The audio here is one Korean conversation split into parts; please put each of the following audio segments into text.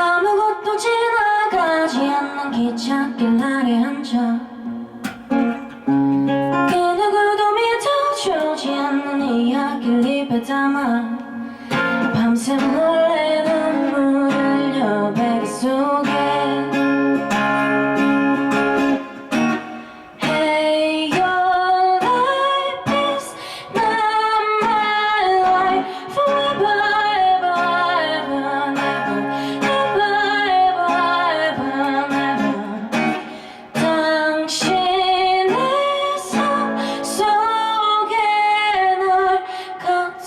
아무것도 지나가지 않는 기찻길 아래 앉아. 그 누구도 믿어주지 않는 이야기를 입에 담아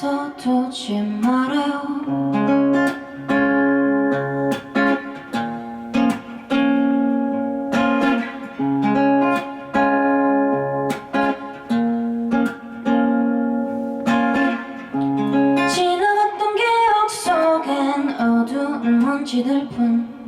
가둬두지 말아요. 지나갔던 기억 속엔 어두운 먼지들 뿐.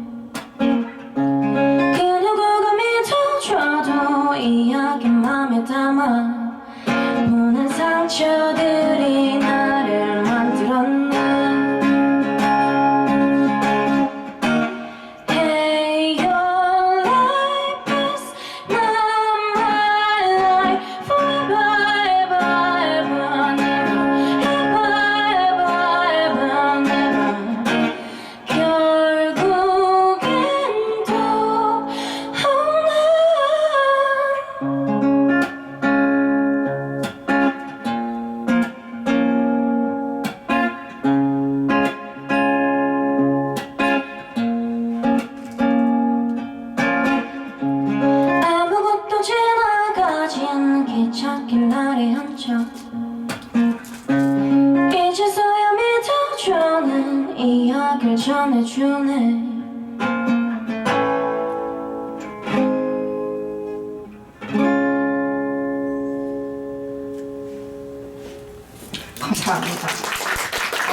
앉아 이제서야 믿어주는 이야기를 전해주네 감사합니다.